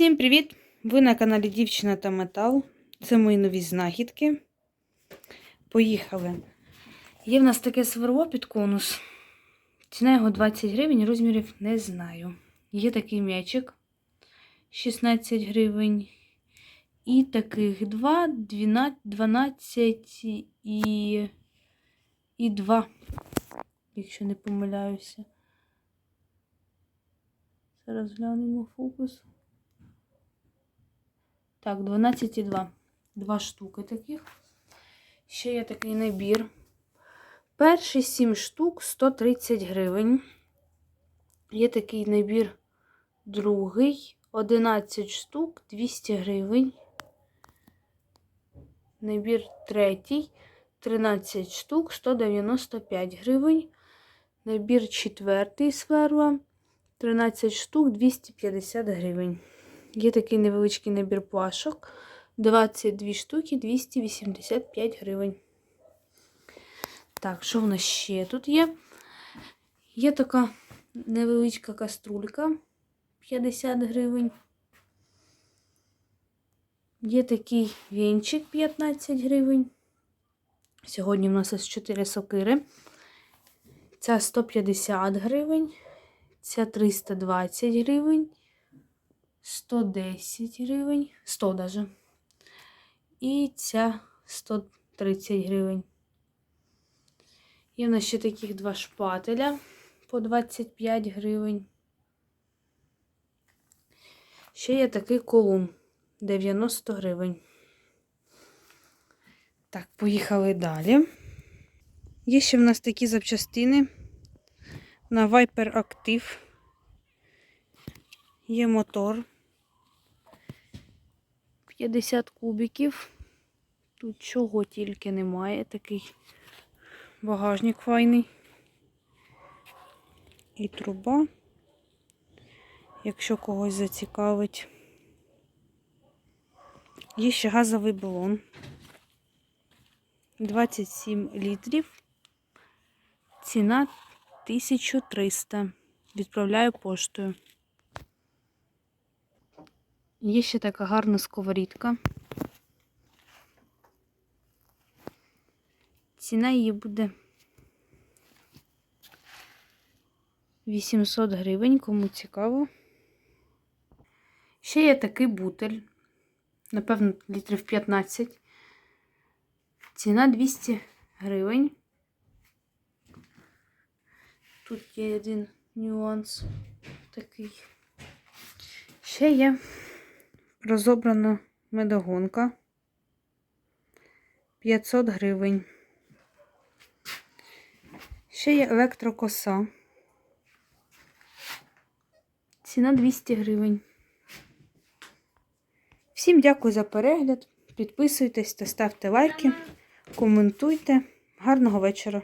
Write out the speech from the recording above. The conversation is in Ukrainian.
Всім привіт! Ви на каналі Дівчина та Метал. Це мої нові знахідки. Поїхали. Є в нас таке сверло під конус. Ціна його 20 гривень, розмірів не знаю. Є такий м'ячик 16 гривень. І таких два, 12, 12 і, і 2, якщо не помиляюся. Зараз глянемо фокус. Так, 12,2. Два штуки таких. Ще є такий набір. Перший 7 штук 130 гривень. Є такий набір другий. 11 штук 200 гривень. Набір третій. 13 штук 195 гривень. Набір четвертий сверла. 13 штук 250 гривень. Є такий невеличкий набір плашок. 22 штуки 285 гривень. Так, що в нас ще тут є? Є така невеличка каструлька 50 гривень. Є такий вінчик 15 гривень. Сьогодні в нас ось 4 сокири. Ця 150 гривень. Ця 320 гривень. 110 гривень, 100 даже. І ця 130 гривень. Є в нас ще таких два шпателя по 25 гривень. Ще є такий колун 90 гривень. Так, поїхали далі. Є ще в нас такі запчастини на Viper Active. Є мотор. 50 кубиків. Тут чого тільки немає. Такий багажник файний. І труба, якщо когось зацікавить. Є ще газовий балон. 27 літрів. Ціна 1300. Відправляю поштою. Є ще така гарна сковорідка. Ціна її буде 800 гривень, кому цікаво. Ще є такий бутель. Напевно, літрів 15. Ціна 200 гривень. Тут є один нюанс такий. Ще є розобрана медогонка 500 гривень. Ще є електрокоса. Ціна 200 гривень. Всім дякую за перегляд. Підписуйтесь та ставте лайки, коментуйте. Гарного вечора.